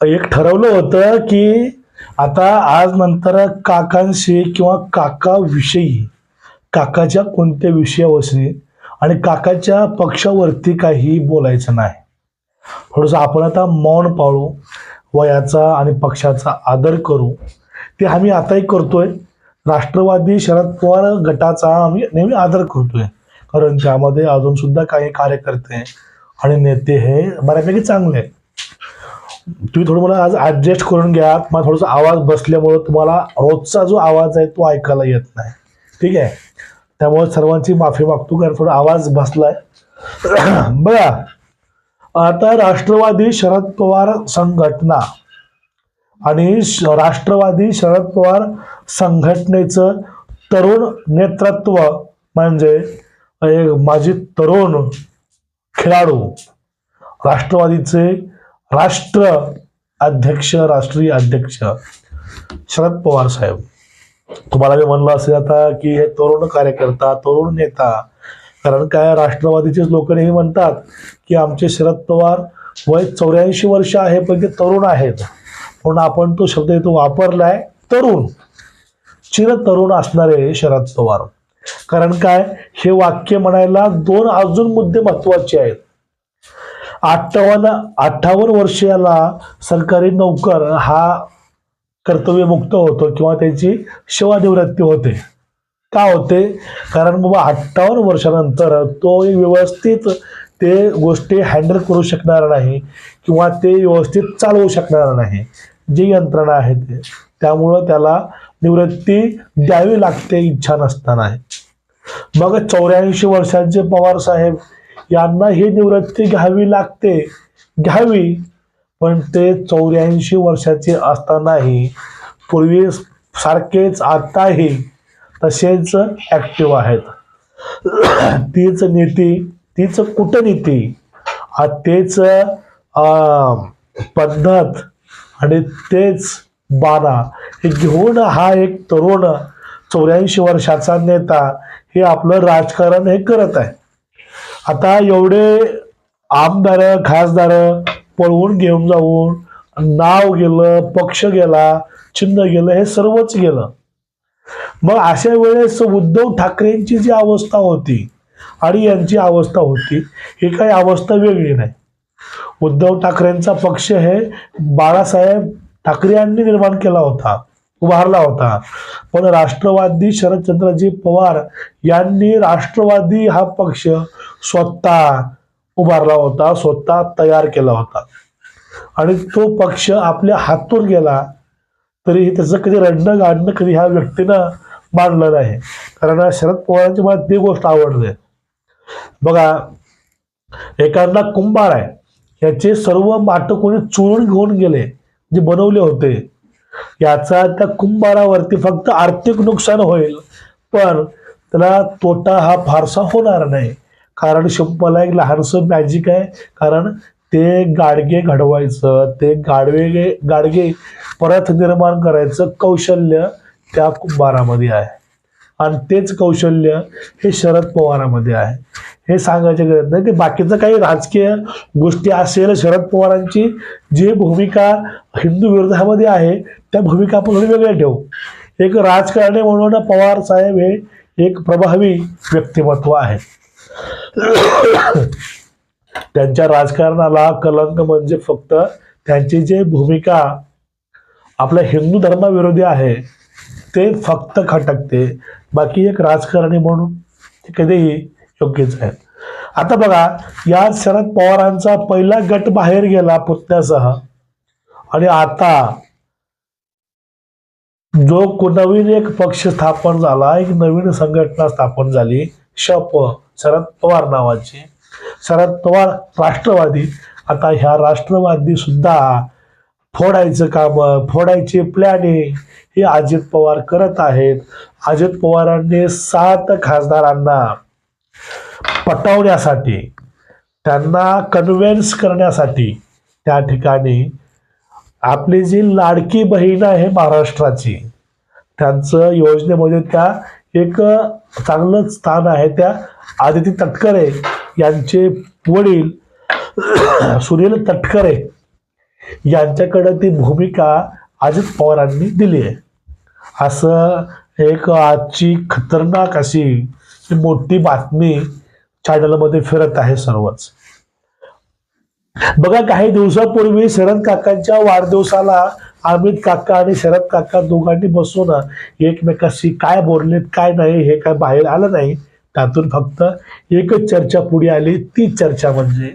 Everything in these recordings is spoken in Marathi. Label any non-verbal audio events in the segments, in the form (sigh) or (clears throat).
एक ठरवलं होतं की आता आज नंतर काकांशी किंवा काकाविषयी काकाच्या कोणत्या विषयावरशी आणि काकाच्या पक्षावरती काही बोलायचं नाही. थोडंसं आपण आता मौन पाळू वयाचा आणि पक्षाचा आदर करू. ते आम्ही आताही करतोय. राष्ट्रवादी शरद पवार गटाचा आम्ही नेहमी आदर करतोय. कारण त्यामध्ये अजून सुद्धा काही कार्यकर्ते आणि नेते हे बऱ्यापैकी चांगले आहेत. तुम्ही थोडं मला आज ॲडजस्ट करून घ्या. मला थोडासा आवाज बसल्यामुळं तुम्हाला रोजचा जो आवाज आहे तो ऐकायला येत नाही. ठीक आहे? त्यामुळे सर्वांची माफी मागतो कारण थोडा आवाज बसलाय. (clears throat) बघा. आता राष्ट्रवादी शरद पवार संघटना आणि श- राष्ट्रवादी शरद पवार संघटनेचं तरुण नेतृत्व म्हणजे माझी तरुण खेळाडू. राष्ट्रवादीचे राष्ट्र अध्यक्ष राष्ट्रीय अध्यक्ष शरद पवार साहेब. तुम्हाला मी म्हणलं असेल आता की हे तरुण कार्यकर्ता तरुण नेता कारण काय राष्ट्रवादीचेच लोक नेहमी म्हणतात की आमचे शरद पवार वय चौऱ्याऐंशी वर्ष आहे पण ते तरुण आहेत. म्हणून आपण तो शब्द इथं वापरलाय तरुण. चिर तरुण असणारे शरद पवार. कारण काय? हे वाक्य म्हणायला दोन अजून मुद्दे महत्त्वाचे आहेत. अठ्ठावन्न अठ्ठावन्न वर्षाला सरकारी नोकर हा कर्तव्यमुक्त होतो किंवा त्याची सेवानिवृत्ती होते. का होते? कारण बाबा अठ्ठावन्न वर्षानंतर तो व्यवस्थित ते गोष्टी हँडल करू शकणार नाही किंवा ते व्यवस्थित चालवू शकणार नाही. जी यंत्रणा आहे ते. त्यामुळं त्याला निवृत्ती द्यावी लागते इच्छा नसताना मग चौऱ्याऐंशी वर्षांचे पवार साहेब यांना ही निवृत्ती घ्यावी लागते. घ्यावी पण ते चौऱ्याऐंशी वर्षाचे असतानाही पूर्वी सारखेच आताही तसेच ॲक्टिव्ह आहेत. तीच नीती तीच कूटनीती आ तेच पद्धत आणि तेच बाणा हे घेऊन हा एक तरुण चौऱ्याऐंशी वर्षाचा नेता हे आपलं राजकारण हे करत आहे. आता एवढे आमदार खासदार पळवून घेऊन जाऊन नाव गेलं पक्ष गेला चिन्ह गेलं हे सर्वच गेलं. मग अशा वेळेस उद्धव ठाकरेंची जी अवस्था होती आणि यांची अवस्था होती ही काही अवस्था वेगळी नाही. उद्धव ठाकरेंचा पक्ष हे बाळासाहेब ठाकरे यांनी निर्माण केला होता. उभारला होता. पण राष्ट्रवादी शरदचंद्रजी पवार यांनी राष्ट्रवादी हा पक्ष स्वतः उभारला होता स्वतः तयार केला होता. आणि तो पक्ष आपल्या हातून गेला तरी त्याचं कधी रडणं गाडणं कधी ह्या व्यक्तीनं मांडलं नाही. कारण शरद पवारांची मला ती गोष्ट आवडते बघा एखादा कुंभार आहे. याचे सर्व माटं कोणी चोरून घेऊन गेले जे बनवले होते. याचा त्या कुंभारावरती फक्त आर्थिक नुकसान होईल पण त्याला तोटा हा फारसा होणार नाही. कारण शिंपला एक लहानसं मॅजिक आहे. कारण ते गाडगे घडवायचं ते गाडवे गाडगे परत निर्माण करायचं कौशल्य त्या कुंभारामध्ये आहे. आणि तेच कौशल्य हे शरद पवारामध्ये आहे. हे सांगायचे गरज नाही. की बाकीचं काही राजकीय गोष्टी असेल शरद पवारांची जी भूमिका हिंदू विरोधामध्ये आहे त्या भूमिका आपण थोडी वेगळ्या ठेवू. एक राजकारणी म्हणून पवार साहेब हे एक प्रभावी व्यक्तिमत्व आहे. त्यांच्या राजकारणाला कलंक म्हणजे फक्त त्यांची जे भूमिका आपल्या हिंदू धर्माविरोधी आहे ते फक्त खटकते. बाकी एक राजकारणी म्हणून कधीही योग्यच आहे आता बघा या शरद पवारांचा पहिला गट बाहेर गेला पुतण्यासह. आणि आता जो नवीन एक पक्ष स्थापन झाला एक नवीन संघटना स्थापन झाली शप शरद पवार नावाची. शरद पवार राष्ट्रवादी. आता ह्या राष्ट्रवादी सुद्धा फोडायचं काम फोडायचे प्लॅनिंग हे अजित पवार करत आहेत. अजित पवारांनी सात खासदारांना पटवण्यासाठी त्यांना कन्व्हिन्स करण्यासाठी त्या ठिकाणी आपली जी लाडकी बहीण आहे महाराष्ट्राची त्यांचं योजनेमध्ये त्या एक चांगलं स्थान आहे. त्या आदिती तटकरे यांचे वडील (clears throat) सुनील तटकरे यांच्याकडे ती भूमिका अजित पवारांनी दिली आहे. असं एक आजची खतरनाक अशी मोठी बातमी चॅनलमध्ये फिरत आहे सर्वच. बघा काही दिवसापूर्वी शरद काकांच्या वाढदिवसाला अमित काका आणि शरद काका दोघांनी बसून एकमेकाशी काय बोललेत काय नाही हे काय बाहेर आलं नाही. त्यातून फक्त एकच चर्चा पुढे आली. ती चर्चा म्हणजे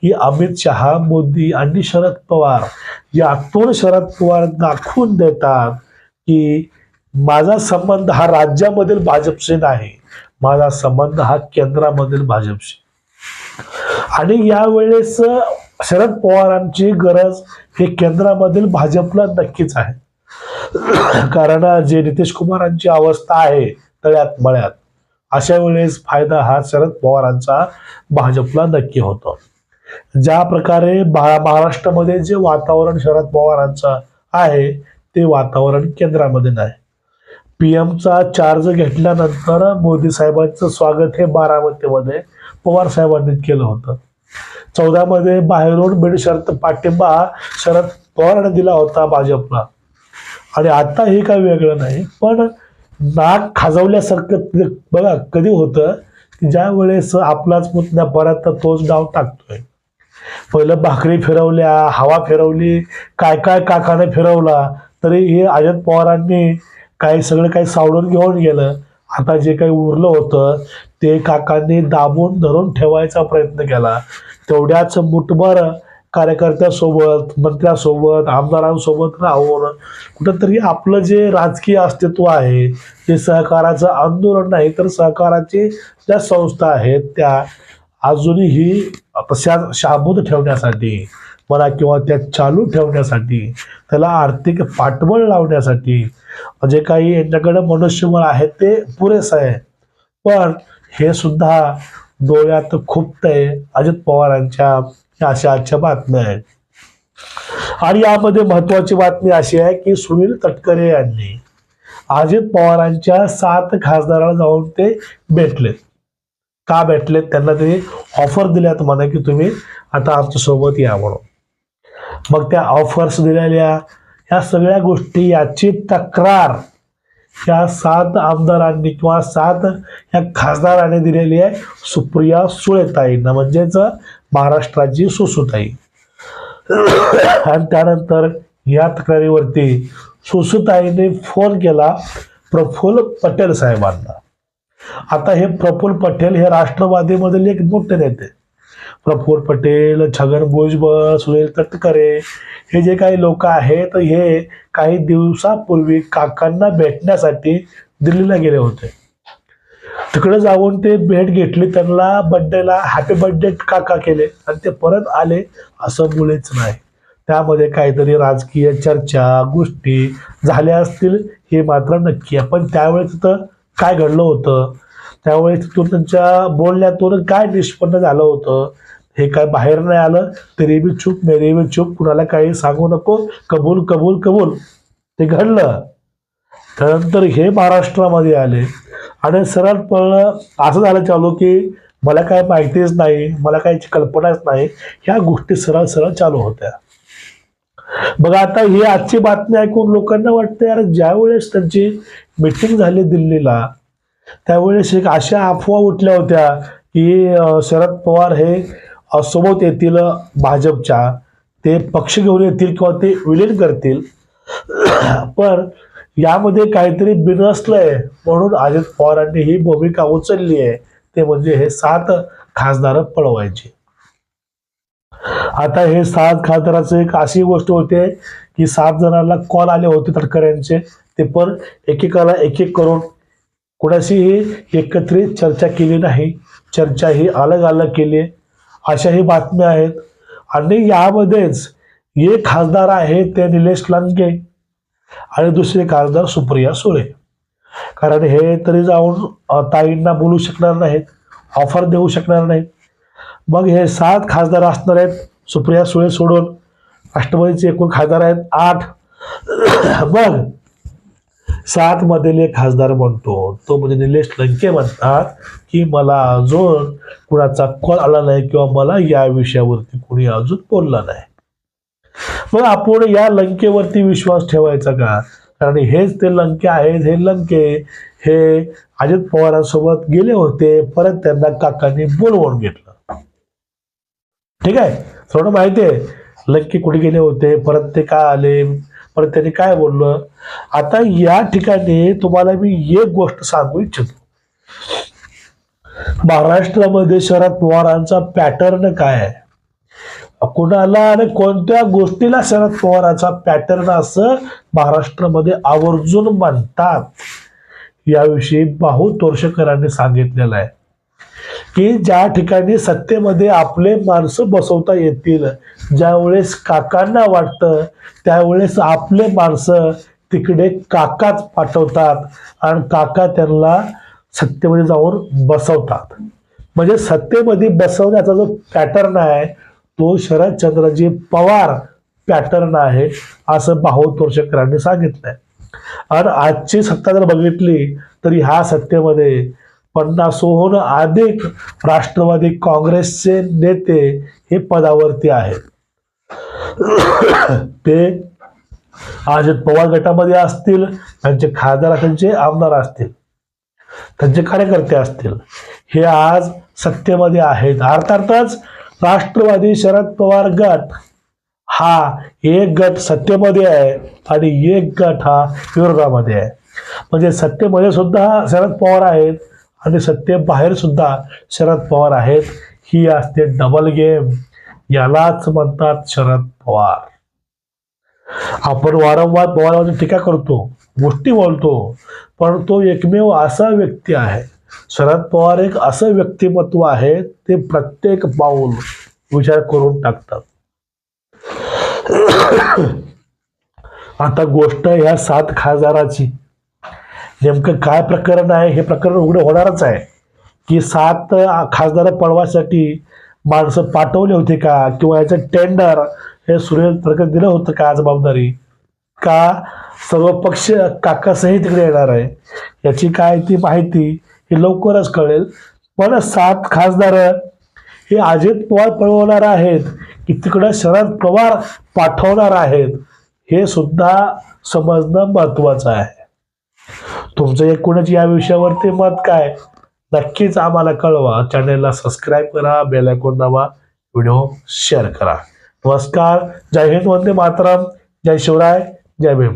की अमित शहा मोदी आणि शरद पवार यातून शरद पवार दाखवून देतात की माझा संबंध हा राज्यामधील भाजपशी नाही. माझा संबंध हा केंद्रामधील भाजपशी. आणि यावेळेस शरद पवारांची गरज ही केंद्रामधील भाजपला नक्कीच आहे. कारण जे नितीश कुमारांची अवस्था आहे तळ्यात मळ्यात अशा वेळेस फायदा हा शरद पवारांचा भाजपला नक्की होतो. ज्या प्रकारे महाराष्ट्रामध्ये जे वातावरण शरद पवारांचं आहे ते वातावरण केंद्रामध्ये नाही. पी एमचा चार्ज घेतल्यानंतर मोदी साहेबांचं स्वागत हे बारामतीमध्ये पवार साहेबांनी केलं होतं. चौदामध्ये बाहेरून बिनशर्त पाठिंबा शरद पवारांनी दिला होता भाजपला. आणि आता हे काही वेगळं नाही पण नाक खाजवल्यासारखं बघा कधी होतं की ज्या वेळेस आपलाच पुतण्या परत तोच डाव टाकतोय. पहिलं भाकरी फिरवल्या हवा फिरवली काय काय काकाने फिरवला तरी हे अजित पवारांनी काही सगळं काही सावडून घेऊन गेलं. आता जे काही उरलं होतं ते काकांनी दाबून धरून ठेवायचा प्रयत्न केला. तेवढ्याच मुठभर कार्यकर्त्यासोबत मंत्र्यासोबत आमदारांसोबत राहून कुठंतरी आपलं जे राजकीय अस्तित्व आहे ते सहकाराचं आंदोलन नाही तर सहकाराची ज्या संस्था आहेत त्या अजूनही तशा शाबूत ठेवण्यासाठी म्हणा किंवा त्या चालू ठेवण्यासाठी त्याला आर्थिक पाठबळ लावण्यासाठी जे काही यांच्याकडं मनुष्यबळ आहे ते पुरेसं आहे. पण हे सुद्धा डोळ्यात खुपतंय अजित पवारांच्या अशा आजच्या बातम्या आहेत. आणि यामध्ये महत्वाची बातमी अशी आहे की सुनील तटकरे यांनी अजित पवारांच्या सात खासदाराला जाऊन ते भेटलेत. का भेटलेत? त्यांना ते ऑफर दिल्यात म्हणा की तुम्ही आता आमच्यासोबत या म्हणून. मग त्या ऑफर्स दिलेल्या ह्या सगळ्या गोष्टी याची तक्रार ह्या सात आमदारांनी किंवा सात ह्या खासदाराने दिलेली आहे सुप्रिया सुळेताईंना. म्हणजेच महाराष्ट्राची सुसुताई. आणि त्यानंतर या तक्रारीवरती सुसुताईने फोन केला प्रफुल्ल पटेल साहेबांना. आता हे प्रफुल्ल पटेल हे राष्ट्रवादीमधील एक मोठे नेते. प्रफुल्ल पटेल छगन भुजबळ सुनील तटकरे हे जे काही लोक आहेत हे काही दिवसापूर्वी काकांना भेटण्यासाठी दिल्लीला गेले होते. तिकडे जाऊन ते भेट घेतली त्यांना बड्डेला हॅपी बर्थडे काका केले आणि ते परत आले असं मुळेच नाही. त्यामध्ये काहीतरी राजकीय चर्चा गोष्टी झाल्या असतील हे मात्र नक्की आहे. पण त्यावेळेस तर काय घडलं होतं? त्यावेळेस तिथून त्यांच्या बोलण्यातून काय निष्पन्न झालं होतं हे काय बाहेर नाही आलं तरी बी चूप मेरी बी चूप कुणाला काही सांगू नको कबूल कबूल कबूल. ते घडलं. त्यानंतर हे महाराष्ट्रामध्ये आले. आणि सरळ पण असं झालं चालू की मला काय माहितीच नाही मला काही कल्पनाच नाही ह्या गोष्टी सरळ सरळ चालू होत्या. बघा आता ही आजची बातमी ऐकून लोकांना वाटतं यार ज्या वेळेस त्यांची मिटिंग झाली दिल्लीला त्यावेळेस एक अशा अफवा उठल्या होत्या की शरद पवार हे सोबत येतील भाजपच्या. ते पक्ष घेऊन येतील किंवा ते विलीन करतील. पण यामध्ये काहीतरी बिनसलंय म्हणून अजित पवारांनी ही भूमिका उचलली आहे. ते म्हणजे हे सात खासदार पळवायचे. आता हे सात खासदाराचं एक अशी गोष्ट होते की सात जणांना कॉल आले होते तटकऱ्यांचे ते पण एकेकाला एक एक करून कुणाशीही एकत्रित चर्चा केली नाही. चर्चा ही अलग अलग केली. अशाही बातम्या आहेत. आणि यामध्येच एक खासदार आहे ते निलेश लंके आणि दुसरे खासदार सुप्रिया सुळे. कारण हे तरी जाऊन ताईंना बोलू शकणार नाहीत ऑफर देऊ शकणार नाहीत. मग हे सात खासदार असणार आहेत सुप्रिया सुळे सोडून. राष्ट्रवादीचे एकूण खासदार आहेत आठ. मग सातमधील एक खासदार म्हणतो. तो म्हणजे निलेश लंके म्हणतात की मला अजून कुणाचा कॉल आला नाही किंवा मला या विषयावरती कुणी अजून बोलला नाही. मग आपण या लंकेवरती विश्वास ठेवायचा का? कारण हेच ते लंके आहेत हे लंके हे अजित पवारांसोबत गेले होते परत त्यांना काकांनी बोलवून घेतलं. ठीक आहे? थोडं माहिती आहे लंके कुठे गेले होते परत ते काय आले? पण त्यांनी काय बोललं? आता या ठिकाणी तुम्हाला मी एक गोष्ट सांगू इच्छितो. महाराष्ट्रामध्ये शरद पवारांचा पॅटर्न काय आहे? कुणाला आणि कोणत्या गोष्टीला शरद पवारांचा पॅटर्न असं महाराष्ट्रामध्ये आवर्जून म्हणतात? याविषयी बाहू तोरशेकरांनी सांगितलेलं आहे. की ज्या ठिकाणी सत्तेमध्ये आपले माणसं बसवता येतील ज्यावेळेस काकांना वाटतं त्यावेळेस आपले माणसं तिकडे काकाच पाठवतात आणि काका त्यांना सत्तेमध्ये जाऊन बसवतात. म्हणजे सत्तेमध्ये बसवण्याचा जो पॅटर्न आहे तो शरदचंद्रजी पवार पॅटर्न आहे असं बाहू तोरशेकरांनी सांगितलंय. आणि आजची सत्ता जर बघितली तर ह्या सत्तेमध्ये पन्नासहून अधिक राष्ट्रवादी काँग्रेसचे नेते हे पदावरती आहेत. ते अजित पवार गटामध्ये असतील त्यांचे खासदार त्यांचे आमदार असतील त्यांचे कार्यकर्ते असतील. हे आज सत्तेमध्ये आहेत. अर्थातच राष्ट्रवादी शरद पवार गट हा एक गट सत्तेमध्ये आहे आणि एक गट हा विरोधामध्ये आहे. म्हणजे सत्तेमध्ये सुद्धा शरद पवार आहेत आणि सत्तेबाहेर सुद्धा शरद पवार आहेत. ही असते डबल गेम यालाच म्हणतात शरद पवार. आपण वारंवार पवारांची टीका करतो गोष्टी बोलतो पण तो एकमेव असा व्यक्ती आहे. शरद पवार एक असं व्यक्तिमत्व आहे ते प्रत्येक पाऊल विचार करून टाकतात. आता गोष्ट ह्या सात खासदाराची. नेमकं काय प्रकरण आहे? हे प्रकरण उघडं होणारच आहे. की सात खासदार पळवासाठी माणसं पाठवले होते का? किंवा याचं टेंडर हे सुरेल प्रकरण दिलं होतं का जबाबदारी का सर्व पक्ष काकासही तिकडे येणार आहे? याची काय ती माहिती ही लवकरच कळेल. पण सात खासदार हे अजित पवार पळवणार आहेत की तिकडं शरद पवार पाठवणार आहेत हे सुद्धा समजणं महत्वाचं आहे. तुमचं एकूणच या विषयावरती मत काय? नक्कीच आम्हाला कळवा. चॅनलला सबस्क्राईब करा बेल आयकॉन दाबा व्हिडिओ शेअर करा. नमस्कार. जय हिंद वंदे मातरम. जय शिवराय जय भीम.